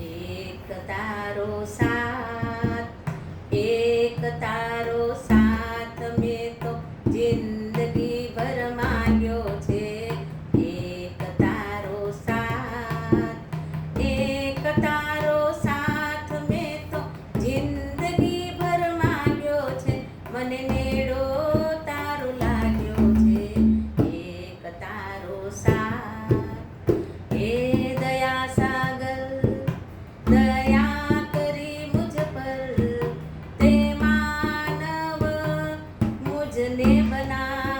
એક તારો સાથ એક તારો સાથ મે તો જિંદગી ભર માગ્યો છે એક તારો સાથ એક તારો સાથ મે તો જિંદગી ભર માગ્યો છે મને નેડો તારો લાગ્યો છે એક તારો સાથ બનાવ.